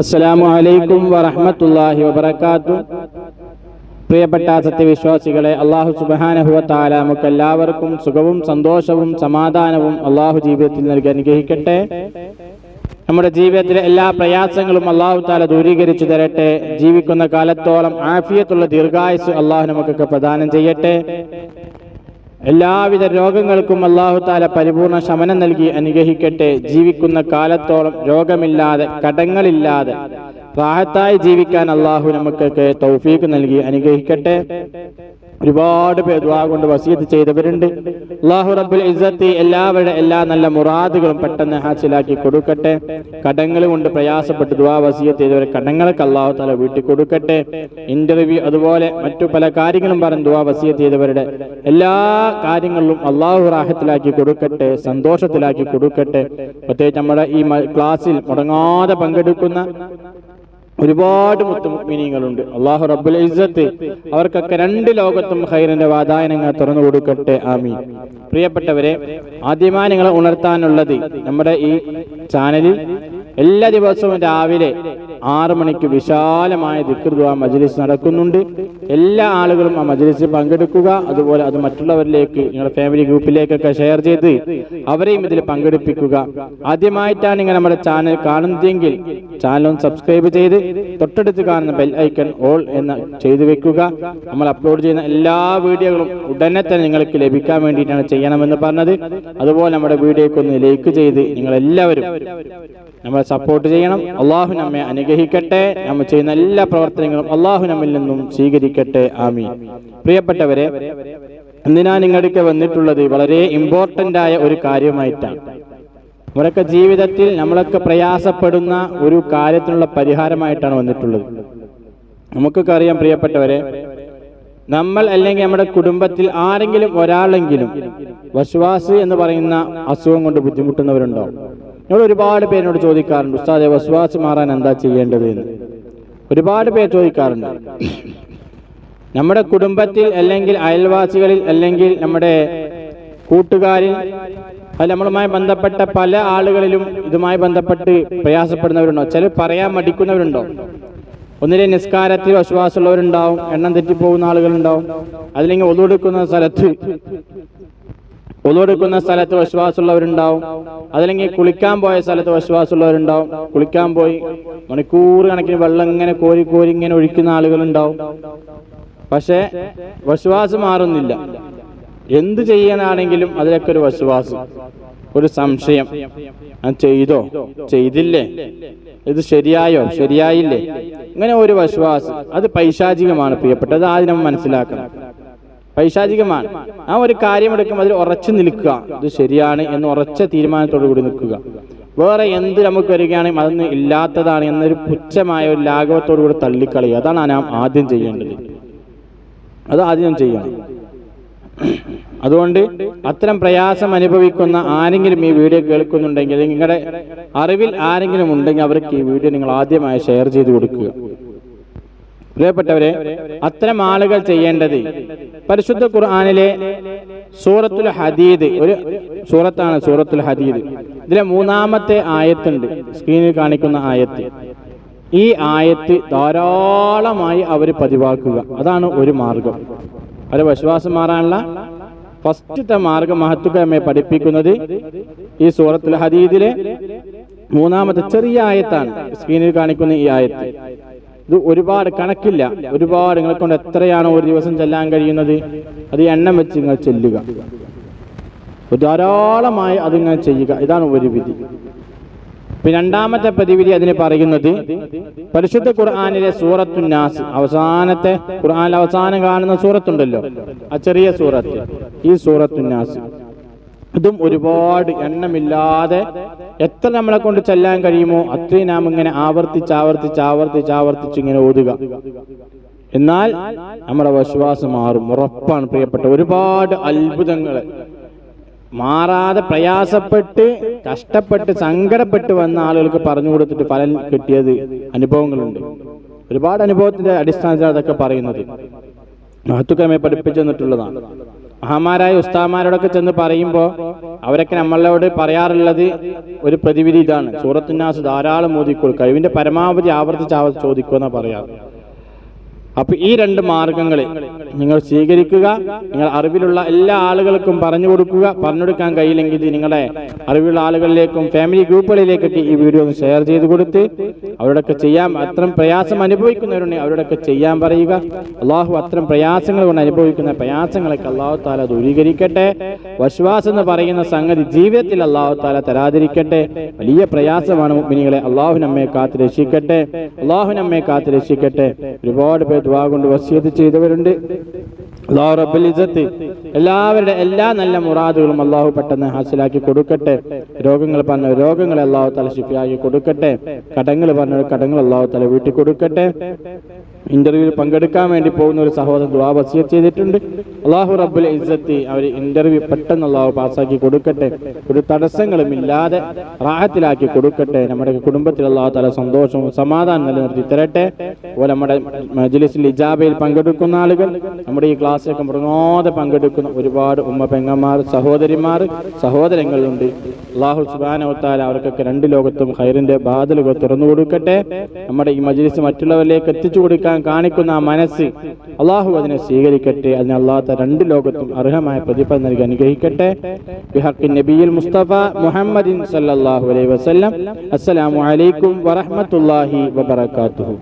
അസ്സലാമു അലൈക്കും വറഹ്മത്തുള്ളാഹി വബർക്കാത്തു പ്രിയപ്പെട്ട സത്യവിശ്വാസികളെ അള്ളാഹു സുബാനഹുവത്താല നമുക്ക് എല്ലാവർക്കും സുഖവും സന്തോഷവും സമാധാനവും അള്ളാഹു ജീവിതത്തിൽ നൽകി അനുഗ്രഹിക്കട്ടെ. നമ്മുടെ ജീവിതത്തിലെ എല്ലാ പ്രയാസങ്ങളും അള്ളാഹു താല ദൂരീകരിച്ചു തരട്ടെ. ജീവിക്കുന്ന കാലത്തോളം ആഫിയത്തുള്ള ദീർഘായുസ് അള്ളാഹു നമുക്കൊക്കെ പ്രദാനം ചെയ്യട്ടെ. എല്ലാവിധ രോഗങ്ങൾക്കും അള്ളാഹു താല പരിപൂർണ ശമനം നൽകി അനുഗ്രഹിക്കട്ടെ. ജീവിക്കുന്ന കാലത്തോളം രോഗമില്ലാതെ കടങ്ങളില്ലാതെ റാഹത്തായി ജീവിക്കാൻ അള്ളാഹു നമുക്കൊക്കെ തൗഫീക്ക് നൽകി അനുഗ്രഹിക്കട്ടെ. ഒരുപാട് പേർ ദ്വാ കൊണ്ട് വസീത്ത് ചെയ്തവരുണ്ട്. അള്ളാഹു റബ്ബുൽ ഇസ്സത്തി എല്ലാവരുടെ എല്ലാ നല്ല മുറാദുകളും പെട്ടെന്ന് ഹാസിലാക്കി കൊടുക്കട്ടെ. കടങ്ങൾ കൊണ്ട് പ്രയാസപ്പെട്ട് ദ്വാ വസീത്ത് ചെയ്തവരെ കടങ്ങളൊക്കെ അള്ളാഹു തല വീട്ടിൽ കൊടുക്കട്ടെ. ഇന്റർവ്യൂ അതുപോലെ മറ്റു പല കാര്യങ്ങളും പറഞ്ഞ് ദ്വാ വസീത്ത് ചെയ്തവരുടെ എല്ലാ കാര്യങ്ങളിലും അള്ളാഹു റാഹത്തിലാക്കി കൊടുക്കട്ടെ സന്തോഷത്തിലാക്കി കൊടുക്കട്ടെ. പ്രത്യേകിച്ച് നമ്മുടെ ഈ ക്ലാസ്സിൽ മുടങ്ങാതെ പങ്കെടുക്കുന്ന ഒരുപാട് മുത്തുമിനിങ്ങളുണ്ട് അള്ളാഹു റബ്ബുൽ ഇസ്സത്ത് അവർക്കൊക്കെ രണ്ട് ലോകത്തും ഖൈറിന്റെ വാതായനങ്ങൾ തുറന്നു കൊടുക്കട്ടെ. ആമീൻ. പ്രിയപ്പെട്ടവരെ ആദ്യമായി നിങ്ങളെ ഉണർത്താനുള്ളത് നമ്മുടെ ഈ ചാനലിൽ എല്ലാ ദിവസവും രാവിലെ ആറു മണിക്ക് വിശാലമായ ദിക്കൃദ്വാ മജ്ലിസ് നടക്കുന്നുണ്ട്. എല്ലാ ആളുകളും ആ മജ്ലിസിൽ പങ്കെടുക്കുക അതുപോലെ അത് മറ്റുള്ളവരിലേക്ക് നിങ്ങളുടെ ഫാമിലി ഗ്രൂപ്പിലേക്കൊക്കെ ഷെയർ ചെയ്ത് അവരെയും ഇതിൽ പങ്കെടുപ്പിക്കുക. ആദ്യമായിട്ടാണ് നിങ്ങൾ നമ്മുടെ ചാനൽ കാണുന്നതെങ്കിൽ ചാനൽ ഒന്ന് സബ്സ്ക്രൈബ് ചെയ്ത് തൊട്ടടുത്ത് കാണുന്ന ബെൽ ഐക്കൺ ഓൾ എന്ന് ചെയ്തു വെക്കുക. നമ്മൾ അപ്ലോഡ് ചെയ്യുന്ന എല്ലാ വീഡിയോകളും ഉടനെ തന്നെ നിങ്ങൾക്ക് ലഭിക്കാൻ വേണ്ടിയിട്ടാണ് ചെയ്യണമെന്ന് പറഞ്ഞത്. അതുപോലെ നമ്മുടെ വീഡിയോക്ക് ഒന്ന് ലൈക്ക് ചെയ്ത് നിങ്ങൾ എല്ലാവരും നമ്മളെ സപ്പോർട്ട് ചെയ്യണം. അള്ളാഹു നമ്മെ അനുഗ്രഹിക്കട്ടെ. നമ്മൾ ചെയ്യുന്ന എല്ലാ പ്രവർത്തനങ്ങളും അള്ളാഹു നമ്മിൽ നിന്നും സ്വീകരിക്കട്ടെ. ആമീൻ. പ്രിയപ്പെട്ടവരെ എന്തിനാ നിങ്ങളുടെ വന്നിട്ടുള്ളത് വളരെ ഇമ്പോർട്ടന്റ് ആയ ഒരു കാര്യമായിട്ടാണ് നമ്മളൊക്കെ ജീവിതത്തിൽ നമ്മളൊക്കെ പ്രയാസപ്പെടുന്ന ഒരു കാര്യത്തിനുള്ള പരിഹാരമായിട്ടാണ് വന്നിട്ടുള്ളത്. നമുക്കൊക്കെ അറിയാം പ്രിയപ്പെട്ടവരെ നമ്മൾ അല്ലെങ്കിൽ നമ്മുടെ കുടുംബത്തിൽ ആരെങ്കിലും ഒരാളെങ്കിലും വസ്വാസ് എന്ന് പറയുന്ന അസുഖം കൊണ്ട് ബുദ്ധിമുട്ടുന്നവരുണ്ടോ? ഞങ്ങൾ ഒരുപാട് പേരിനോട് ചോദിക്കാറുണ്ട് ഉസ്താദെ വസ്വാസ് മാറാൻ എന്താ ചെയ്യേണ്ടത്? എന്ന്. ഒരുപാട് പേര് ചോദിക്കാറുണ്ട്. നമ്മുടെ കുടുംബത്തിൽ അല്ലെങ്കിൽ അയൽവാസികളിൽ അല്ലെങ്കിൽ നമ്മുടെ കൂട്ടുകാരിൽ അത് നമ്മളുമായി ബന്ധപ്പെട്ട പല ആളുകളിലും ഇതുമായി ബന്ധപ്പെട്ട് പ്രയാസപ്പെടുന്നവരുണ്ടോ? ചില പറയാൻ മടിക്കുന്നവരുണ്ടോ? ഒന്നിലെ നിസ്കാരത്തിൽ വിശ്വാസമുള്ളവരുണ്ടാവും എണ്ണം തെറ്റിപ്പോകുന്ന ആളുകളുണ്ടാവും. അതില്ലെങ്കിൽ ഒതുകൊടുക്കുന്ന സ്ഥലത്ത് ഒതുകൊടുക്കുന്ന സ്ഥലത്ത് വിശ്വാസമുള്ളവരുണ്ടാവും അതല്ലെങ്കിൽ കുളിക്കാൻ പോയ സ്ഥലത്ത് വിശ്വാസമുള്ളവരുണ്ടാവും കുളിക്കാൻ പോയി മണിക്കൂർ കണക്കിന് വെള്ളം ഇങ്ങനെ കോരി കോരി ഇങ്ങനെ ഒഴിക്കുന്ന ആളുകളുണ്ടാവും. പക്ഷേ വിശ്വാസം മാറുന്നില്ല. എന്ത് ചെയ്യാനാണെങ്കിലും അതിലൊക്കെ ഒരു വിശ്വാസം. ഒരു സംശയം. ഞാൻ ചെയ്തോ? ചെയ്തില്ലേ? ഇത് ശരിയായോ? ശരിയായില്ലേ? ഇങ്ങനെ ഒരു വിശ്വാസം. അത് പൈശാചികമാണ് പ്രിയപ്പെട്ടത് ആദ്യം നമ്മൾ മനസ്സിലാക്കണം. പൈശാചികമാണ്. ആ ഒരു കാര്യം എടുക്കുമ്പോൾ അതിൽ ഉറച്ചു നിൽക്കുക. ഇത് ശരിയാണ് എന്ന് ഉറച്ച തീരുമാനത്തോടു കൂടി നിൽക്കുക. വേറെ എന്ത് നമുക്ക് വരികയാണെങ്കിൽ അതൊന്നും ഇല്ലാത്തതാണ് എന്നൊരു പുച്ഛമായ ഒരു ലാഘവത്തോടു കൂടി തള്ളിക്കളയുക. അതാണ് ആദ്യം ചെയ്യേണ്ടത്. അത് ആദ്യം ചെയ്യണം അതുകൊണ്ട് അത്തരം പ്രയാസം അനുഭവിക്കുന്ന ആരെങ്കിലും ഈ വീഡിയോ കേൾക്കുന്നുണ്ടെങ്കിൽ നിങ്ങളുടെ അറിവിൽ ആരെങ്കിലും ഉണ്ടെങ്കിൽ അവർക്ക് ഈ വീഡിയോ നിങ്ങൾ ആദ്യമായി ഷെയർ ചെയ്ത് കൊടുക്കുക. പ്രിയപ്പെട്ടവരെ അത്തരം ആളുകൾ ചെയ്യേണ്ടത് പരിശുദ്ധ ഖുർആാനിലെ സൂറത്തുൽ ഹദീദ് ഒരു സൂറത്താണ് സൂറത്തുൽ ഹദീദ്. ഇതിലെ മൂന്നാമത്തെ ആയത്തുണ്ട്. സ്ക്രീനിൽ കാണിക്കുന്ന ആയത്ത്. ഈ ആയത്ത് ധാരാളമായി അവർ പതിവാക്കുക. അതാണ് ഒരു മാർഗം. അവരെ വിശ്വാസം മാറാനുള്ള ഫസ്റ്റത്തെ മാർഗം മഹത്വമെ പഠിപ്പിക്കുന്നത് ഈ സൂറത്തുൽ ഹദീദിലെ മൂന്നാമത്തെ ചെറിയ ആയത്താണ്. സ്ക്രീനിൽ കാണിക്കുന്ന ഈ ആയത്ത്. ഇത് ഒരുപാട് കണക്കില്ല. ഒരുപാട് നിങ്ങളെ കൊണ്ട് എത്രയാണോ ഒരു ദിവസം ചെല്ലാൻ കഴിയുന്നത്? അത് എണ്ണം വെച്ച് നിങ്ങൾ ചെല്ലുക. ധാരാളമായി അതിങ്ങനെ ചെയ്യുക. ഇതാണ് ഒരു വിധി. രണ്ടാമത്തെ പ്രതിവിധി അതിന് പറയുന്നത് പരിശുദ്ധ ഖുർആാനിലെ സൂറത്തു നാസ്. അവസാനത്തെ ഖുർആാനിൽ അവസാനം കാണുന്ന സൂറത്തുണ്ടല്ലോ. ആ ചെറിയ സൂറത്ത്. ഈ സൂറത്തു നാസ്. ഇതും ഒരുപാട് എണ്ണമില്ലാതെ എത്ര നമ്മളെ കൊണ്ട് ചെല്ലാൻ കഴിയുമോ അത്രയും നാം ഇങ്ങനെ ആവർത്തിച്ച് ആവർത്തിച്ച് ആവർത്തിച്ച് ആവർത്തിച്ച് ഇങ്ങനെ ഓതുക. എന്നാൽ നമ്മുടെ വിശ്വാസം മാറും. ഉറപ്പാണ് പ്രിയപ്പെട്ട ഒരുപാട് അത്ഭുതങ്ങൾ മാറാതെ പ്രയാസപ്പെട്ട് കഷ്ടപ്പെട്ട് സങ്കടപ്പെട്ട് വന്ന ആളുകൾക്ക് പറഞ്ഞു കൊടുത്തിട്ട് ഫലം കിട്ടിയത് അനുഭവങ്ങളുണ്ട്. ഒരുപാട് അനുഭവത്തിന്റെ അടിസ്ഥാനത്തിൽ അതൊക്കെ പറയുന്നത്. മഹത്തുക്രമെ പഠിപ്പിച്ചു തന്നിട്ടുള്ളതാണ്. മഹാമാരായ ഉസ്താമാരോടൊക്കെ ചെന്ന് പറയുമ്പോൾ അവരൊക്കെ നമ്മളോട് പറയാറുള്ളത് ഒരു പ്രതിവിധി ഇതാണ്. സൂറത്തുനാസ് ധാരാളം മോദിക്കോൾ കഴിവിന്റെ പരമാവധി ആവർത്തിച്ച് ആവർത്തിച്ച് ചോദിക്കുമെന്നാണ് പറയാറ്. അപ്പൊ ഈ രണ്ട് മാർഗങ്ങൾ നിങ്ങൾ സ്വീകരിക്കുക നിങ്ങൾ അറിവിലുള്ള എല്ലാ ആളുകൾക്കും പറഞ്ഞു കൊടുക്കുക പറഞ്ഞു കൊടുക്കാൻ കഴിയില്ലെങ്കിൽ നിങ്ങളെ നിങ്ങളുടെ അറിവുള്ള ആളുകളിലേക്കും ഫാമിലി ഗ്രൂപ്പുകളിലേക്കൊക്കെ ഈ വീഡിയോ ഒന്ന് ഷെയർ ചെയ്ത് കൊടുത്ത് അവരോടൊക്കെ ചെയ്യാൻ അത്രയും പ്രയാസം അനുഭവിക്കുന്നവരുണ്ടെങ്കിൽ അവരോടൊക്കെ ചെയ്യാൻ പറയുക. അള്ളാഹു അത്തരം പ്രയാസങ്ങൾ കൊണ്ട് അനുഭവിക്കുന്ന പ്രയാസങ്ങളൊക്കെ അള്ളാഹു താല ദൂരീകരിക്കട്ടെ. വശ്വാസം എന്ന് പറയുന്ന സംഗതി ജീവിതത്തിൽ അള്ളാഹു താല തരാതിരിക്കട്ടെ. വലിയ പ്രയാസമാണ് മുഗ്മിനികളെ അള്ളാഹു നമ്മെ കാത്ത് രക്ഷിക്കട്ടെ. അള്ളാഹു നമ്മെ കാത്ത് രക്ഷിക്കട്ടെ. ഒരുപാട് പേർ ദുവാ കൊണ്ട് വസിയത്ത് ചെയ്തവരുണ്ട്. എല്ലാവരുടെ എല്ലാ നല്ല മുറാദുകളും അള്ളാഹു പെട്ടെന്ന് ഹാസിലാക്കി കൊടുക്കട്ടെ. രോഗങ്ങൾ പറഞ്ഞ രോഗങ്ങളെ അള്ളാഹു തല ശിപ്പിയാക്കി കൊടുക്കട്ടെ. കടങ്ങൾ പറഞ്ഞ കടങ്ങൾ അള്ളാഹു തല വീട്ടിൽ കൊടുക്കട്ടെ ഇന്റർവ്യൂവിൽ പങ്കെടുക്കാൻ വേണ്ടി പോകുന്ന ഒരു സഹോദരൻ ദുആ വസിയത്ത് ചെയ്തിട്ടുണ്ട്. അള്ളാഹു റബ്ബുൽ ഇസ്സത്തി അവർ ഇന്റർവ്യൂ പെട്ടെന്ന് അള്ളാഹു പാസ്സാക്കി കൊടുക്കട്ടെ. ഒരു തടസ്സങ്ങളും ഇല്ലാതെ റാഹത്തിലാക്കി കൊടുക്കട്ടെ. നമ്മുടെ കുടുംബത്തിൽ അള്ളാഹു തല സന്തോഷവും സമാധാനം നിലനിർത്തി തരട്ടെ. അതുപോലെ നമ്മുടെ മജ്ലിസിൽ ഇജാബയിൽ പങ്കെടുക്കുന്ന ആളുകൾ നമ്മുടെ ഈ ക്ലാസ്സിലൊക്കെ മൃഗോതെ പങ്കെടുക്കുന്ന ഒരുപാട് ഉമ്മ പെങ്ങന്മാർ സഹോദരിമാർ സഹോദരങ്ങളുണ്ട്. അള്ളാഹു സുബാനവത്താല അവർക്കൊക്കെ രണ്ട് ലോകത്തും ഹൈറിന്റെ ബാധലുകൾ തുറന്നു കൊടുക്കട്ടെ. നമ്മുടെ ഈ മജ്ലിസ് മറ്റുള്ളവരിലേക്ക് എത്തിച്ചു കൊടുക്കാൻ കാണിക്കുന്ന ആ മനസ്സ് അള്ളാഹു അതിനെ സ്വീകരിക്കട്ടെ. അതിന് അള്ളാഹത്ത രണ്ട് ലോകത്തും അർഹമായ പ്രതിഫലം നൽകി അനുഗ്രഹിക്കട്ടെ. ബിഹഖി നബിയിൽ മുസ്തഫ മുഹമ്മദിൻ അലൈഹി വസല്ലം. അസ്സലാമു അലൈക്കും വറഹ്മത്തുള്ളാഹി വബറകാതുഹു.